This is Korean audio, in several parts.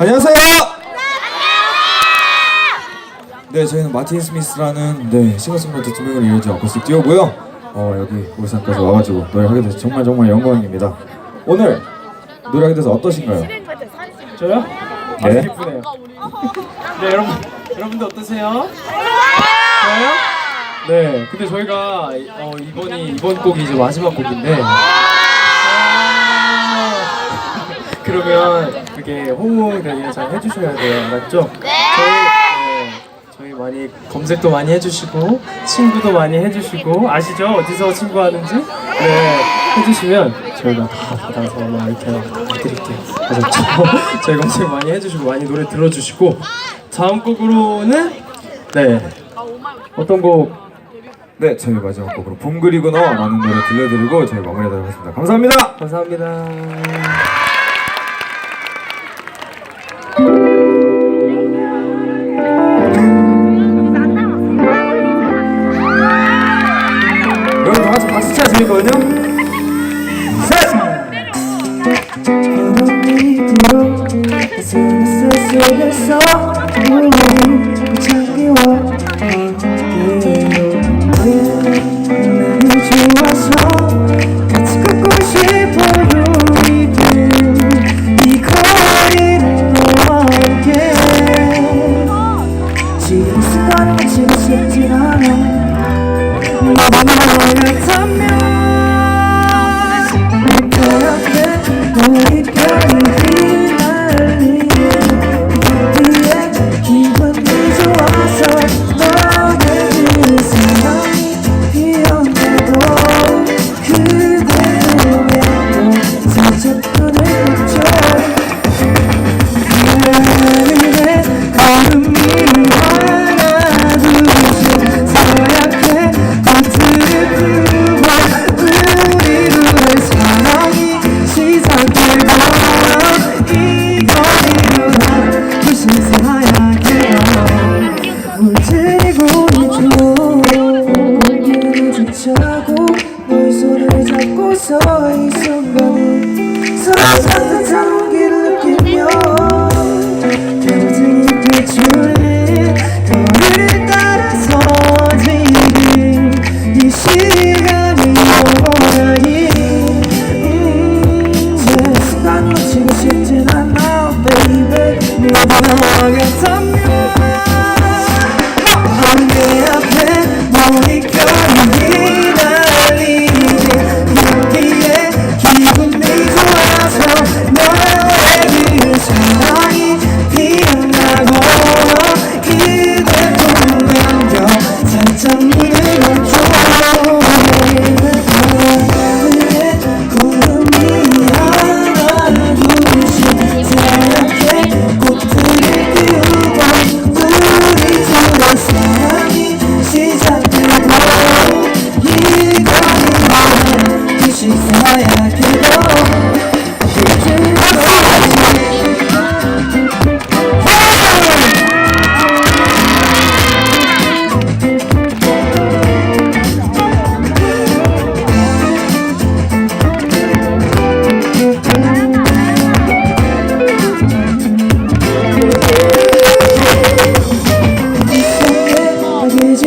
안녕하세요. 네, 저희는 마틴 스미스라는 네 싱어송라이터 두 명으로 이어져 어쿠스틱 듀오고요. 어 여기 울산까지 와가지고 노래하게 돼서 정말 정말 영광입니다. 오늘 노래하게 돼서 어떠신가요? 저요? 네. 아, 예쁘네요. 네, 여러분, 여러분들 어떠세요? 좋아요? 네, 근데 저희가 어, 이번이 이번 곡이 이제 마지막 곡인데. 그러면 그게 호응 되게 잘 해주셔야 돼요, 알았죠? 네. 저희, 네, 저희 많이 검색도 많이 해주시고 친구도 많이 해주시고 아시죠? 어디서 친구 하는지? 네, 해주시면 저희가 다 받아서 막 이렇게 다 드릴게요. 그래서 저, 저희 검색 많이 해주시고 많이 노래 들어주시고 다음 곡으로는 네 어떤 곡? 네, 저희 마지막 곡으로 봄 그리고 너라는 노래 들려드리고 저희 마무리하도록 하겠습니다. 감사합니다. 감사합니다. 재밌거든요. 셋. 하고 너의 손을 잡고서 이 순간에 서로 따뜻한 온기를 느끼며 겨우등이 비추는 거리를 따라서 지금 이 시간이 오라니. 음, 제 순간 놓치고 싶진 않아 baby. 네가 너겠다면 너내 앞에 너의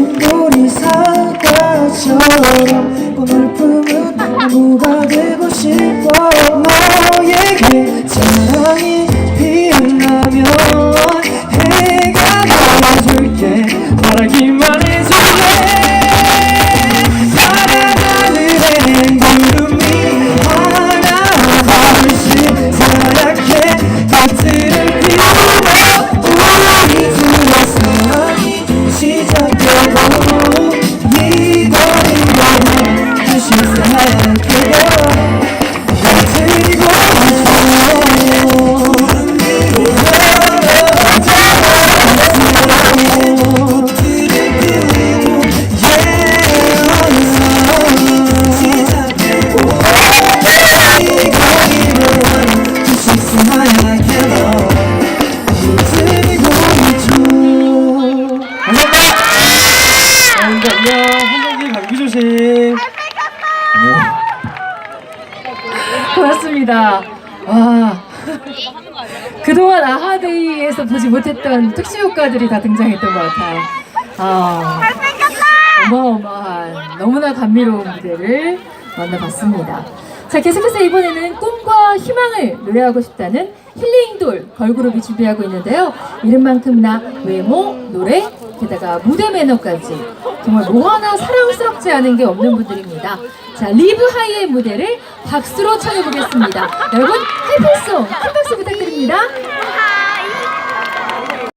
진 우리 사과처럼 꿈을 품은 나무가 되고 싶어? 너에게 사랑이 피어나면 해가 나와줄게. 바라기만 안녕. 한정기 감기 조심. 고맙습니다. 와. 그동안 아하데이에서 보지 못했던 특수 효과들이 다 등장했던 것 같아요. 아, 어마어마한 너무나 감미로운 무대를 만나봤습니다. 자, 계속해서 이번에는 꿈과 희망을 노래하고 싶다는 힐링돌 걸그룹이 준비하고 있는데요. 이름만큼이나 외모, 노래, 게다가 무대 매너까지 정말 뭐 하나 사랑스럽지 않은 게 없는 분들입니다. 자, 리브 하이의 무대를 박수로 청해보겠습니다. 여러분, 해피송 큰 박수 부탁드립니다.